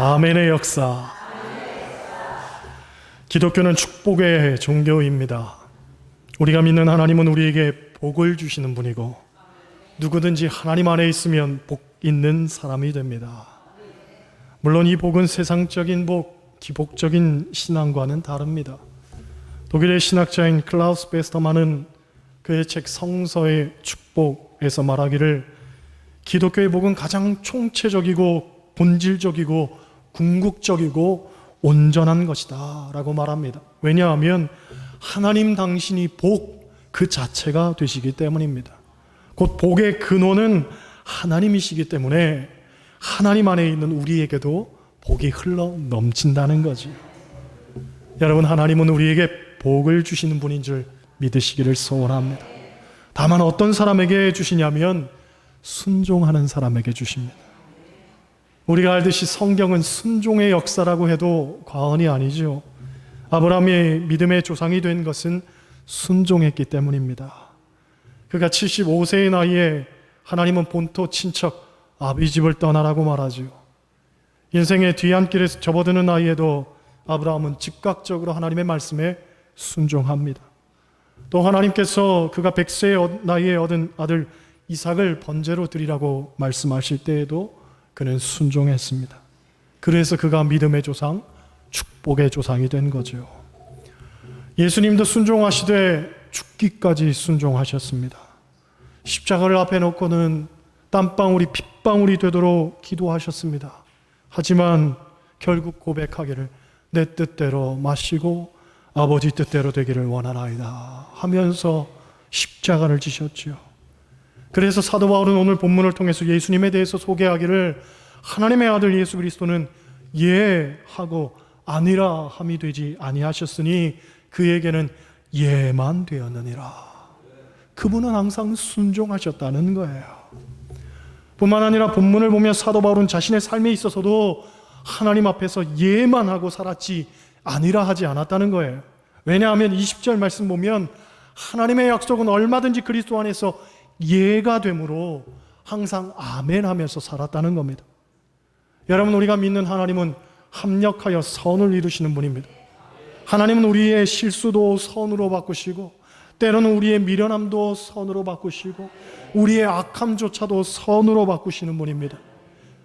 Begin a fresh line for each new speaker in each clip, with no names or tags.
아멘의 역사. 기독교는 축복의 종교입니다. 우리가 믿는 하나님은 우리에게 복을 주시는 분이고 누구든지 하나님 안에 있으면 복 있는 사람이 됩니다. 물론 이 복은 세상적인 복, 기복적인 신앙과는 다릅니다. 독일의 신학자인 클라우스 베스터만은 그의 책 성서의 축복에서 말하기를 기독교의 복은 가장 총체적이고 본질적이고 궁극적이고 온전한 것이다 라고 말합니다. 왜냐하면 하나님 당신이 복 그 자체가 되시기 때문입니다. 곧 복의 근원은 하나님이시기 때문에 하나님 안에 있는 우리에게도 복이 흘러 넘친다는 거지. 여러분, 하나님은 우리에게 복을 주시는 분인 줄 믿으시기를 소원합니다. 다만 어떤 사람에게 주시냐면 순종하는 사람에게 주십니다. 우리가 알듯이 성경은 순종의 역사라고 해도 과언이 아니죠. 아브라함이 믿음의 조상이 된 것은 순종했기 때문입니다. 그가 75세의 나이에 하나님은 본토 친척 아비 집을 떠나라고 말하지요. 인생의 뒤안길에서 접어드는 나이에도 아브라함은 즉각적으로 하나님의 말씀에 순종합니다. 또 하나님께서 그가 100세의 나이에 얻은 아들 이삭을 번제로 드리라고 말씀하실 때에도 그는 순종했습니다. 그래서 그가 믿음의 조상, 축복의 조상이 된 거죠. 예수님도 순종하시되 죽기까지 순종하셨습니다. 십자가를 앞에 놓고는 땀방울이 핏방울이 되도록 기도하셨습니다. 하지만 결국 고백하기를 내 뜻대로 마시고 아버지 뜻대로 되기를 원하나이다 하면서 십자가를 지셨지요. 그래서 사도 바울은 오늘 본문을 통해서 예수님에 대해서 소개하기를 하나님의 아들 예수 그리스도는 예 하고 아니라 함이 되지 아니하셨으니 그에게는 예만 되었느니라. 그분은 항상 순종하셨다는 거예요. 뿐만 아니라 본문을 보면 사도 바울은 자신의 삶에 있어서도 하나님 앞에서 예만 하고 살았지 아니라 하지 않았다는 거예요. 왜냐하면 20절 말씀 보면 하나님의 약속은 얼마든지 그리스도 안에서 예가 되므로 항상 아멘 하면서 살았다는 겁니다. 여러분 우리가 믿는 하나님은 합력하여 선을 이루시는 분입니다. 하나님은 우리의 실수도 선으로 바꾸시고 때로는 우리의 미련함도 선으로 바꾸시고 우리의 악함조차도 선으로 바꾸시는 분입니다.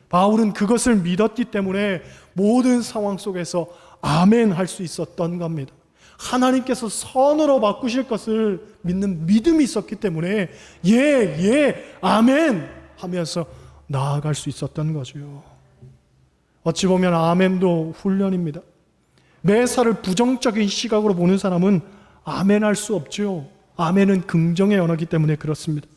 바울은 그것을 믿었기 때문에 모든 상황 속에서 아멘 할 수 있었던 겁니다. 하나님께서 선으로 바꾸실 것을 믿는 믿음이 있었기 때문에 예, 예, 아멘 하면서 나아갈 수 있었던 거죠. 어찌 보면 아멘도 훈련입니다. 매사를 부정적인 시각으로 보는 사람은 아멘 할 수 없죠. 아멘은 긍정의 언어기 때문에 그렇습니다.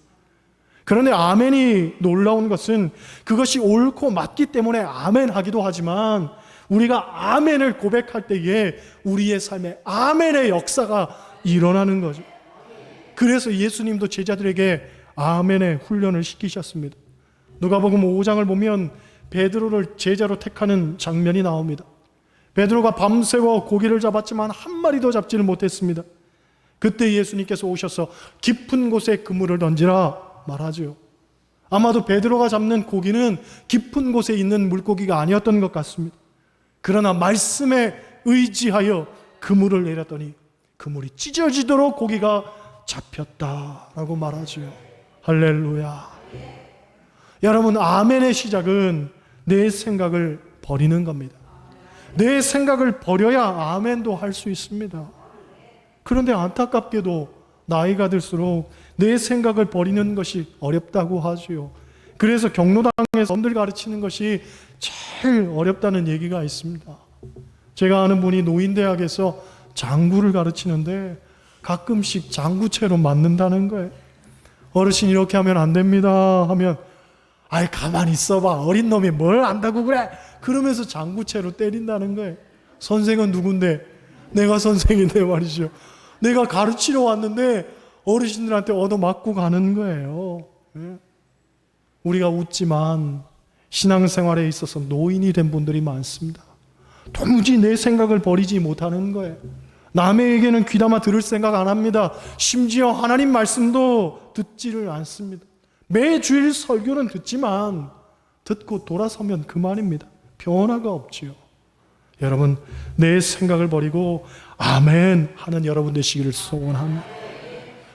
그런데 아멘이 놀라운 것은 그것이 옳고 맞기 때문에 아멘 하기도 하지만 우리가 아멘을 고백할 때에 우리의 삶에 아멘의 역사가 일어나는 거죠. 그래서 예수님도 제자들에게 아멘의 훈련을 시키셨습니다. 누가복음 5장을 보면 베드로를 제자로 택하는 장면이 나옵니다. 베드로가 밤새워 고기를 잡았지만 한 마리도 잡지를 못했습니다. 그때 예수님께서 오셔서 깊은 곳에 그물을 던지라 말하죠. 아마도 베드로가 잡는 고기는 깊은 곳에 있는 물고기가 아니었던 것 같습니다. 그러나 말씀에 의지하여 그물을 내렸더니 그물이 찢어지도록 고기가 잡혔다라고 말하죠. 할렐루야. 여러분, 아멘의 시작은 내 생각을 버리는 겁니다. 내 생각을 버려야 아멘도 할 수 있습니다. 그런데 안타깝게도 나이가 들수록 내 생각을 버리는 것이 어렵다고 하지요. 그래서 경로당에서 남들 가르치는 것이 제일 어렵다는 얘기가 있습니다. 제가 아는 분이 노인대학에서 장구를 가르치는데 가끔씩 장구채로 맞는다는 거예요. 어르신 이렇게 하면 안 됩니다 하면 아이 가만히 있어봐 어린 놈이 뭘 안다고 그래 그러면서 장구채로 때린다는 거예요. 선생은 누군데? 내가 선생인데 말이죠. 내가 가르치러 왔는데 어르신들한테 얻어맞고 가는 거예요. 예? 우리가 웃지만 신앙생활에 있어서 노인이 된 분들이 많습니다. 도무지 내 생각을 버리지 못하는 거예요. 얘기는 귀담아 들을 생각 안 합니다. 심지어 하나님 말씀도 듣지를 않습니다. 매주일 설교는 듣지만 듣고 돌아서면 그만입니다. 변화가 없지요. 여러분, 내 생각을 버리고 아멘 하는 여러분 되시기를 소원합니다.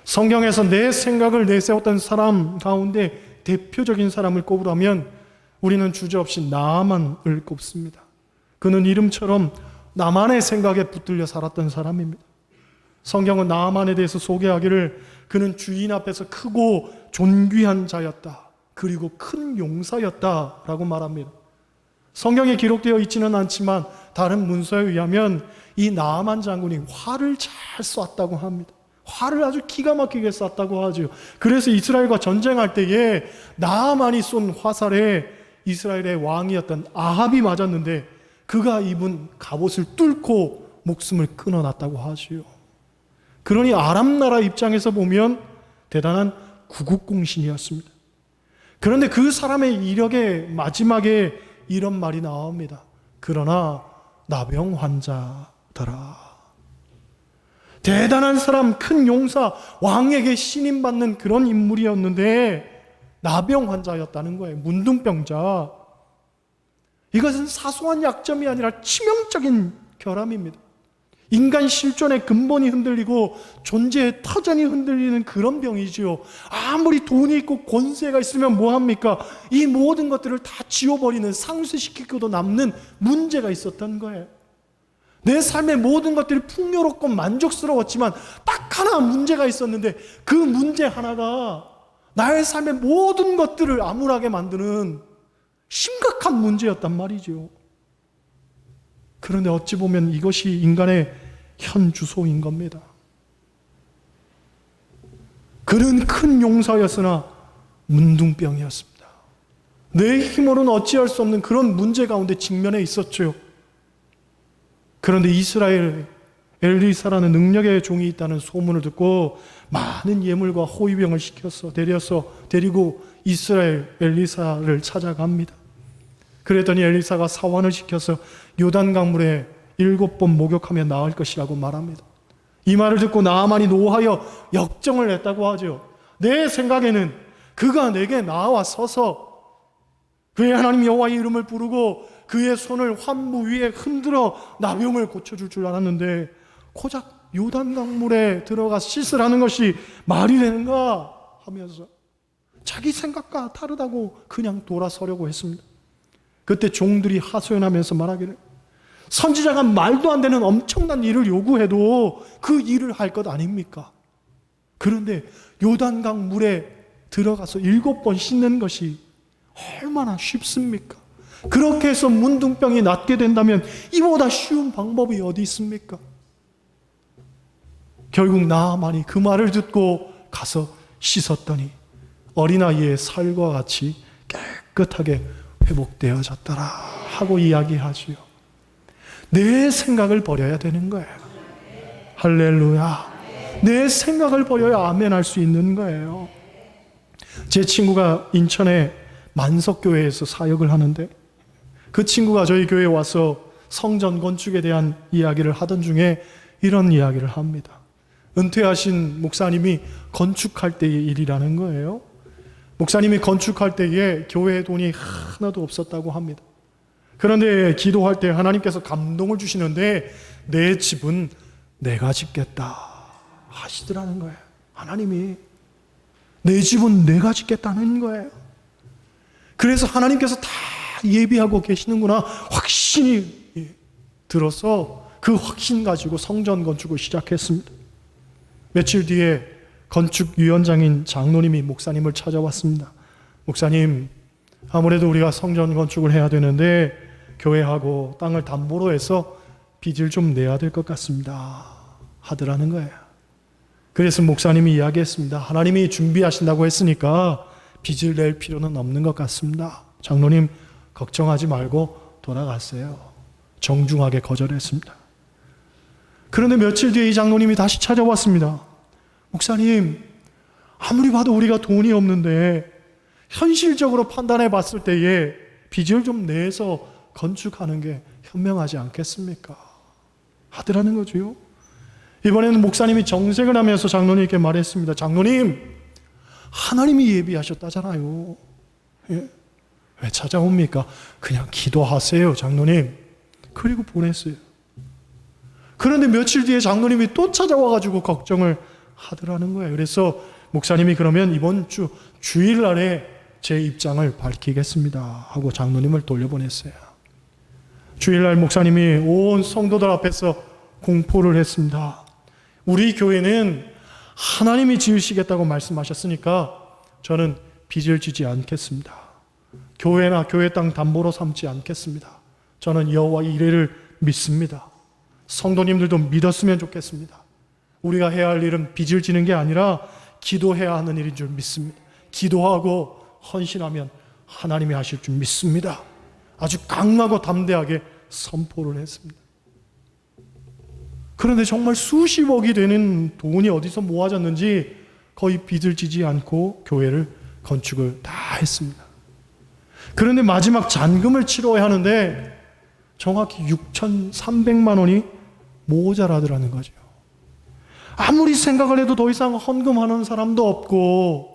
성경에서 내 생각을 내세웠던 사람 가운데 대표적인 사람을 꼽으라면 우리는 주저없이 나만을 꼽습니다. 그는 이름처럼 나만의 생각에 붙들려 살았던 사람입니다. 성경은 나만에 대해서 소개하기를 그는 주인 앞에서 크고 존귀한 자였다. 그리고 큰 용사였다 라고 말합니다. 성경에 기록되어 있지는 않지만 다른 문서에 의하면 이 나만 장군이 활을 잘 쐈다고 합니다. 활을 아주 기가 막히게 쐈다고 하죠. 그래서 이스라엘과 전쟁할 때에 나만이 쏜 화살에 이스라엘의 왕이었던 아합이 맞았는데 그가 입은 갑옷을 뚫고 목숨을 끊어놨다고 하지요. 그러니 아람 나라 입장에서 보면 대단한 구국공신이었습니다. 그런데 그 사람의 이력의 마지막에 이런 말이 나옵니다. 그러나 나병 환자더라. 대단한 사람, 큰 용사, 왕에게 신임받는 그런 인물이었는데 나병 환자였다는 거예요. 문둥병자. 이것은 사소한 약점이 아니라 치명적인 결함입니다. 인간 실존의 근본이 흔들리고 존재의 터전이 흔들리는 그런 병이지요. 아무리 돈이 있고 권세가 있으면 뭐합니까? 이 모든 것들을 다 지워버리는 상쇄시키고도 남는 문제가 있었던 거예요. 내 삶의 모든 것들이 풍요롭고 만족스러웠지만 딱 하나 문제가 있었는데 그 문제 하나가 나의 삶의 모든 것들을 암울하게 만드는 심각한 문제였단 말이죠. 그런데 어찌 보면 이것이 인간의 현 주소인 겁니다. 그는 큰 용사였으나 문둥병이었습니다. 내 힘으로는 어찌할 수 없는 그런 문제 가운데 직면해 있었죠. 그런데 이스라엘 엘리사라는 능력의 종이 있다는 소문을 듣고 많은 예물과 호위병을 시켜서 데려서 데리고 이스라엘 엘리사를 찾아갑니다. 그랬더니 엘리사가 사원을 시켜서 요단 강물에 일곱 번 목욕하며 나을 것이라고 말합니다. 이 말을 듣고 나만이 노하여 역정을 냈다고 하죠. 내 생각에는 그가 내게 나와 서서 그의 하나님 여호와의 이름을 부르고 그의 손을 환부 위에 흔들어 나병을 고쳐줄 줄 알았는데 고작 요단 강물에 들어가 씻으라는 것이 말이 되는가 하면서 자기 생각과 다르다고 그냥 돌아서려고 했습니다. 그때 종들이 하소연하면서 말하기를 선지자가 말도 안 되는 엄청난 일을 요구해도 그 일을 할 것 아닙니까? 그런데 요단강 물에 들어가서 일곱 번 씻는 것이 얼마나 쉽습니까? 그렇게 해서 문둥병이 낫게 된다면 이보다 쉬운 방법이 어디 있습니까? 결국 나만이 그 말을 듣고 가서 씻었더니 어린아이의 살과 같이 깨끗하게 회복되어졌더라 하고 이야기하지요. 내 생각을 버려야 되는 거예요. 할렐루야. 내 생각을 버려야 아멘 할 수 있는 거예요. 제 친구가 인천의 만석교회에서 사역을 하는데 그 친구가 저희 교회에 와서 성전 건축에 대한 이야기를 하던 중에 이런 이야기를 합니다. 은퇴하신 목사님이 건축할 때의 일이라는 거예요. 목사님이 건축할 때에 교회에 돈이 하나도 없었다고 합니다. 그런데 기도할 때 하나님께서 감동을 주시는데 내 집은 내가 짓겠다 하시더라는 거예요. 하나님이 내 집은 내가 짓겠다는 거예요. 그래서 하나님께서 다 예비하고 계시는구나 확신이 들어서 그 확신 가지고 성전 건축을 시작했습니다. 며칠 뒤에 건축위원장인 장로님이 목사님을 찾아왔습니다. 목사님, 아무래도 우리가 성전 건축을 해야 되는데 교회하고 땅을 담보로 해서 빚을 좀 내야 될 것 같습니다. 하더라는 거예요. 그래서 목사님이 이야기했습니다. 하나님이 준비하신다고 했으니까 빚을 낼 필요는 없는 것 같습니다. 장로님, 걱정하지 말고 돌아갔어요. 정중하게 거절했습니다. 그런데 며칠 뒤에 이 장로님이 다시 찾아왔습니다. 목사님, 아무리 봐도 우리가 돈이 없는데 현실적으로 판단해 봤을 때에 빚을 좀 내서 건축하는 게 현명하지 않겠습니까? 하더라는 거죠. 이번에는 목사님이 정색을 하면서 장로님께 말했습니다. 장로님, 하나님이 예비하셨다잖아요. 예? 왜 찾아옵니까? 그냥 기도하세요, 장로님. 그리고 보냈어요. 그런데 며칠 뒤에 장로님이 또 찾아와가지고 걱정을 하더라는 거예요. 그래서 목사님이 그러면 이번 주 주일날에 제 입장을 밝히겠습니다. 하고 장로님을 돌려보냈어요. 주일날 목사님이 온 성도들 앞에서 공포를 했습니다. 우리 교회는 하나님이 지으시겠다고 말씀하셨으니까 저는 빚을 지지 않겠습니다. 교회나 교회 땅 담보로 삼지 않겠습니다. 저는 여호와의 이래를 믿습니다. 성도님들도 믿었으면 좋겠습니다. 우리가 해야 할 일은 빚을 지는 게 아니라 기도해야 하는 일인 줄 믿습니다. 기도하고 헌신하면 하나님이 하실 줄 믿습니다. 아주 강하고 담대하게 선포를 했습니다. 그런데 정말 수십억이 되는 돈이 어디서 모아졌는지 거의 빚을 지지 않고 교회를 건축을 다 했습니다. 그런데 마지막 잔금을 치러야 하는데 정확히 6,300만 원이 모자라더라는 거죠. 아무리 생각을 해도 더 이상 헌금하는 사람도 없고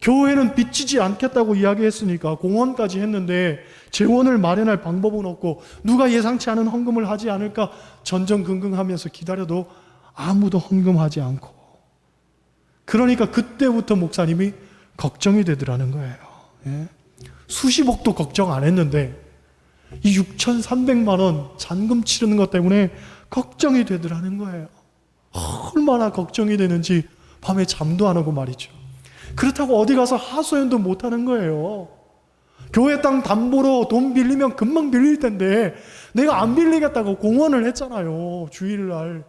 교회는 빚지지 않겠다고 이야기했으니까 공헌까지 했는데 재원을 마련할 방법은 없고 누가 예상치 않은 헌금을 하지 않을까 전전긍긍하면서 기다려도 아무도 헌금하지 않고 그러니까 그때부터 목사님이 걱정이 되더라는 거예요. 예? 수십억도 걱정 안 했는데 이 6,300만 원 잔금 치르는 것 때문에 걱정이 되더라는 거예요. 얼마나 걱정이 되는지 밤에 잠도 안 오고 말이죠. 그렇다고 어디 가서 하소연도 못 하는 거예요. 교회 땅 담보로 돈 빌리면 금방 빌릴 텐데 내가 안 빌리겠다고 공언을 했잖아요. 주일날.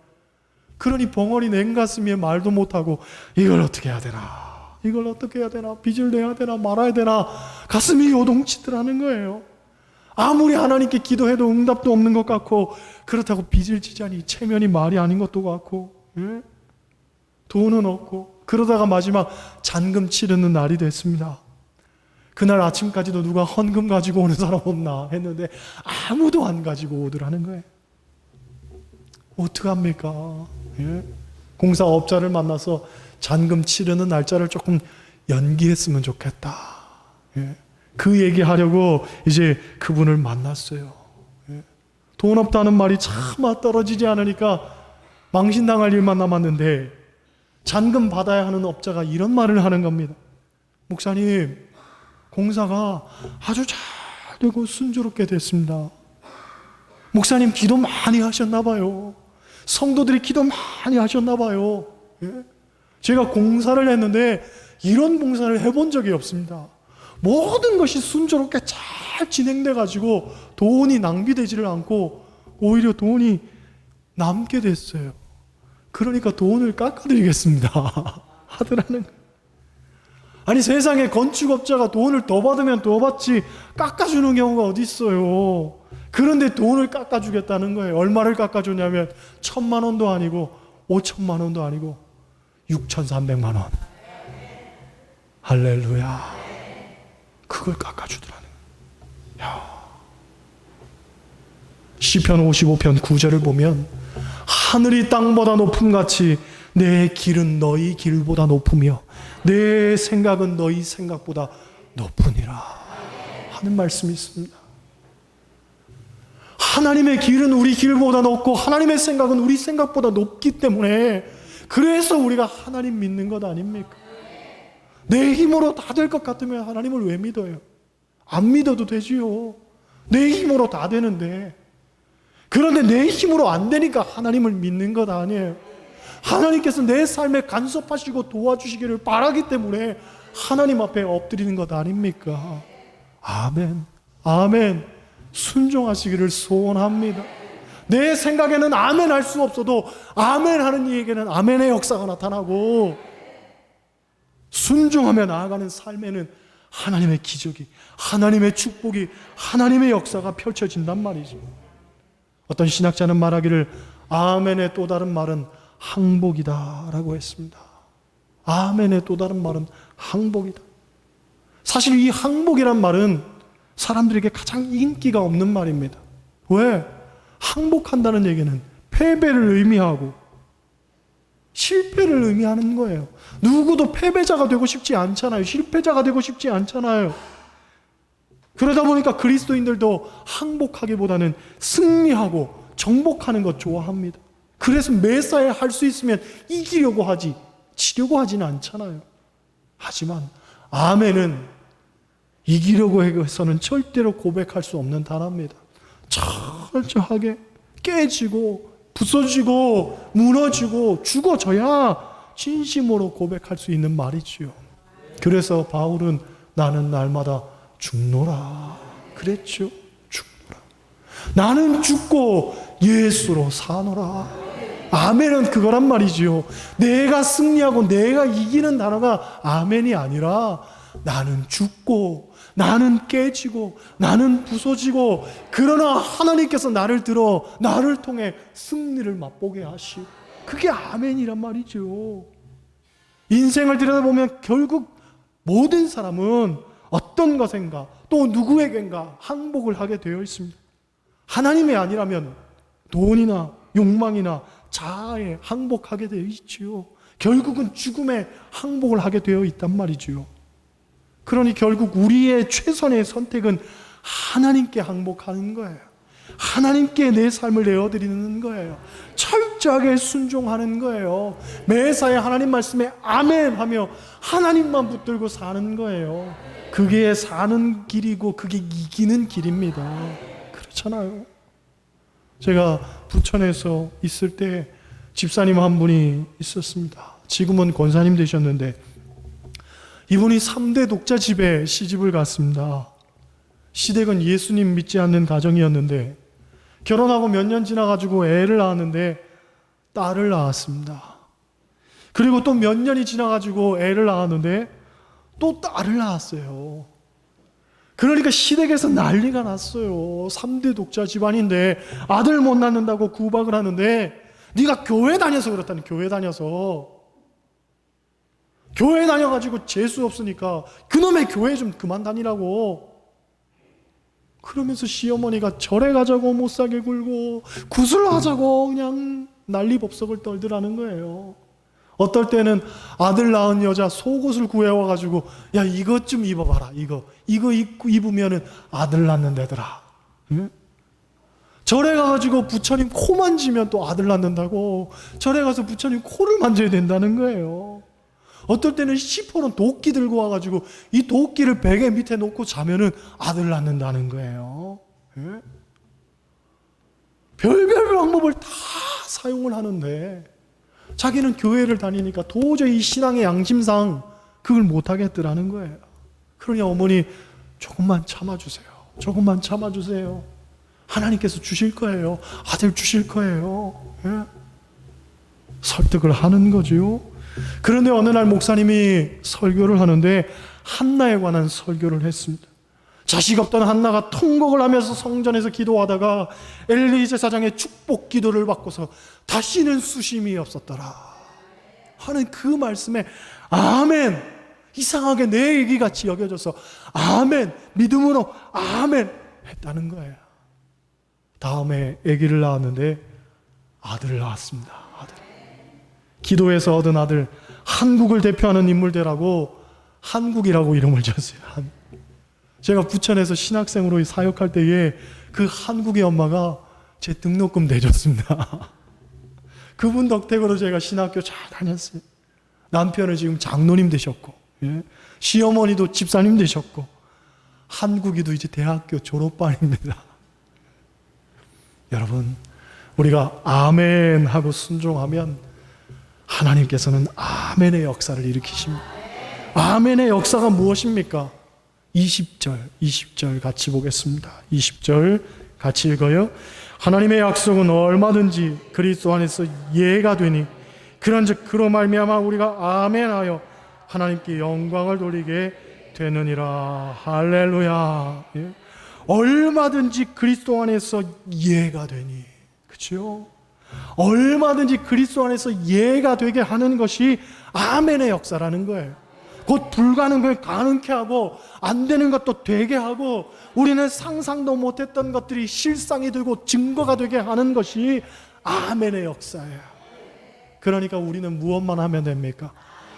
그러니 벙어리 냉가슴에 말도 못하고 이걸 어떻게 해야 되나. 이걸 어떻게 해야 되나. 빚을 내야 되나 말아야 되나. 가슴이 요동치더라는 거예요. 아무리 하나님께 기도해도 응답도 없는 것 같고 그렇다고 빚을 지자니 체면이 말이 아닌 것도 같고 예? 돈은 없고 그러다가 마지막 잔금 치르는 날이 됐습니다. 그날 아침까지도 누가 헌금 가지고 오는 사람 없나 했는데 아무도 안 가지고 오더라는 거예요. 어떡합니까? 예? 공사업자를 만나서 잔금 치르는 날짜를 조금 연기했으면 좋겠다. 예? 그 얘기하려고 이제 그분을 만났어요. 예? 돈 없다는 말이 차마 떨어지지 않으니까 망신당할 일만 남았는데 잔금 받아야 하는 업자가 이런 말을 하는 겁니다. 목사님, 공사가 아주 잘 되고 순조롭게 됐습니다. 목사님 기도 많이 하셨나 봐요. 성도들이 기도 많이 하셨나 봐요. 예? 제가 공사를 했는데 이런 공사를 해본 적이 없습니다. 모든 것이 순조롭게 잘 진행돼 가지고 돈이 낭비되지를 않고 오히려 돈이 남게 됐어요. 그러니까 돈을 깎아드리겠습니다. 하더라는. 아니 세상에 건축업자가 돈을 더 받으면 더 받지 깎아주는 경우가 어디 있어요. 그런데 돈을 깎아주겠다는 거예요. 얼마를 깎아주냐면 천만 원도 아니고 오천만 원도 아니고 육천삼백만 원. 할렐루야. 그걸 깎아주더라는. 야. 시편 55편 9절을 보면 하늘이 땅보다 높음 같이 내 길은 너희 길보다 높으며 내 생각은 너희 생각보다 높으니라 하는 말씀이 있습니다. 하나님의 길은 우리 길보다 높고 하나님의 생각은 우리 생각보다 높기 때문에 그래서 우리가 하나님 믿는 것 아닙니까? 내 힘으로 다 될 것 같으면 하나님을 왜 믿어요? 안 믿어도 되지요. 내 힘으로 다 되는데. 그런데 내 힘으로 안 되니까 하나님을 믿는 것 아니에요. 하나님께서 내 삶에 간섭하시고 도와주시기를 바라기 때문에 하나님 앞에 엎드리는 것 아닙니까? 아멘. 아멘. 순종하시기를 소원합니다. 내 생각에는 아멘 할 수 없어도 아멘 하는 이에게는 아멘의 역사가 나타나고 순종하며 나아가는 삶에는 하나님의 기적이, 하나님의 축복이, 하나님의 역사가 펼쳐진단 말이죠. 어떤 신학자는 말하기를 아멘의 또 다른 말은 항복이다라고 했습니다. 아멘의 또 다른 말은 항복이다. 사실 이 항복이란 말은 사람들에게 가장 인기가 없는 말입니다. 왜? 항복한다는 얘기는 패배를 의미하고 실패를 의미하는 거예요. 누구도 패배자가 되고 싶지 않잖아요. 실패자가 되고 싶지 않잖아요. 그러다 보니까 그리스도인들도 항복하기보다는 승리하고 정복하는 것 좋아합니다. 그래서 매사에 할 수 있으면 이기려고 하지, 치려고 하지는 않잖아요. 하지만, 아멘은 이기려고 해서는 절대로 고백할 수 없는 단어입니다. 철저하게 깨지고, 부서지고, 무너지고, 죽어져야 진심으로 고백할 수 있는 말이지요. 그래서 바울은 나는 날마다 죽노라. 그랬죠. 죽노라. 나는 죽고 예수로 사노라. 아멘은 그거란 말이지요. 내가 승리하고 내가 이기는 단어가 아멘이 아니라 나는 죽고 나는 깨지고 나는 부서지고 그러나 하나님께서 나를 들어 나를 통해 승리를 맛보게 하시고 그게 아멘이란 말이죠. 인생을 들여다보면 결국 모든 사람은 어떤 것인가 또 누구에겐가 항복을 하게 되어 있습니다. 하나님이 아니라면 돈이나 욕망이나 자아에 항복하게 되어 있지요. 결국은 죽음에 항복을 하게 되어 있단 말이지요. 그러니 결국 우리의 최선의 선택은 하나님께 항복하는 거예요. 하나님께 내 삶을 내어드리는 거예요. 철저하게 순종하는 거예요. 매사에 하나님 말씀에 아멘 하며 하나님만 붙들고 사는 거예요. 그게 사는 길이고 그게 이기는 길입니다. 그렇잖아요. 제가 부천에서 있을 때 집사님 한 분이 있었습니다. 지금은 권사님 되셨는데 이분이 3대 독자 집에 시집을 갔습니다. 시댁은 예수님 믿지 않는 가정이었는데 결혼하고 몇 년 지나가지고 애를 낳았는데 딸을 낳았습니다. 그리고 또 몇 년이 지나가지고 애를 낳았는데 또 딸을 낳았어요. 그러니까 시댁에서 난리가 났어요. 3대 독자 집안인데 아들 못 낳는다고 구박을 하는데 네가 교회 다녀서 그렇다니 교회 다녀서 교회 다녀가지고 재수 없으니까 그놈의 교회 좀 그만 다니라고 그러면서 시어머니가 절에 가자고 못 사게 굴고 구슬하자고 그냥 난리법석을 떨더라는 거예요. 어떨 때는 아들 낳은 여자 속옷을 구해와가지고 야 이것 좀 입어봐라 이거 이거 입고 입으면은 아들 낳는다더라. 응? 절에 가가지고 부처님 코 만지면 또 아들 낳는다고 절에 가서 부처님 코를 만져야 된다는 거예요. 어떨 때는 시퍼런 도끼 들고 와가지고 이 도끼를 베개 밑에 놓고 자면은 아들 낳는다는 거예요. 예? 별별 방법을 다 사용을 하는데 자기는 교회를 다니니까 도저히 신앙의 양심상 그걸 못하겠더라는 거예요. 그러니 어머니 조금만 참아주세요. 조금만 참아주세요. 하나님께서 주실 거예요. 아들 주실 거예요. 예? 설득을 하는 거지요. 그런데 어느 날 목사님이 설교를 하는데 한나에 관한 설교를 했습니다. 자식 없던 한나가 통곡을 하면서 성전에서 기도하다가 엘리 제 사장의 축복 기도를 받고서 다시는 수심이 없었더라. 하는 그 말씀에 아멘. 이상하게 내 얘기 같이 여겨져서 아멘. 믿음으로 아멘 했다는 거예요. 다음에 아기를 낳았는데 아들을 낳았습니다. 아들. 기도에서 얻은 아들 한국을 대표하는 인물들하고 한국이라고 이름을 지었어요. 한. 제가 부천에서 신학생으로 사역할 때에 그 한국의 엄마가 제 등록금 내줬습니다. 그분 덕택으로 제가 신학교 잘 다녔어요. 남편은 지금 장로님 되셨고, 예? 시어머니도 집사님 되셨고, 한국이도 이제 대학교 졸업반입니다. 여러분, 우리가 아멘 하고 순종하면 하나님께서는 아멘의 역사를 일으키십니다. 아멘의 역사가 무엇입니까? 20절, 20절 같이 보겠습니다. 20절 같이 읽어요. 하나님의 약속은 얼마든지 그리스도 안에서 예가 되니 그런즉 그로 말미암아 우리가 아멘하여 하나님께 영광을 돌리게 되느니라. 할렐루야. 예? 얼마든지 그리스도 안에서 예가 되니. 그렇죠? 얼마든지 그리스도 안에서 예가 되게 하는 것이 아멘의 역사라는 거예요. 곧 불가능을 가능케 하고 안 되는 것도 되게 하고 우리는 상상도 못했던 것들이 실상이 되고 증거가 되게 하는 것이 아멘의 역사예요. 그러니까 우리는 무엇만 하면 됩니까?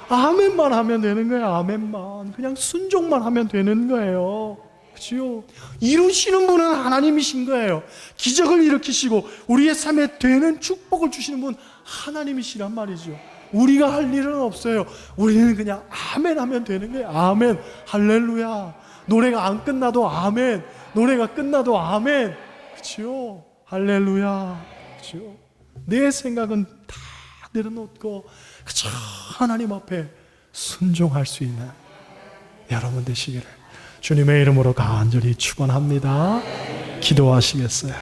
아멘만 하면 되는 거예요. 아멘만. 그냥 순종만 하면 되는 거예요. 그치요? 이루시는 분은 하나님이신 거예요. 기적을 일으키시고 우리의 삶에 되는 축복을 주시는 분 하나님이시란 말이죠. 우리가 할 일은 없어요. 우리는 그냥 아멘 하면 되는 거예요. 아멘. 할렐루야. 노래가 안 끝나도 아멘. 노래가 끝나도 아멘. 그치요? 할렐루야. 그치요? 내 생각은 다 내려놓고 그저 하나님 앞에 순종할 수 있는 여러분 되시기를 주님의 이름으로 간절히 축원합니다. 기도하시겠어요?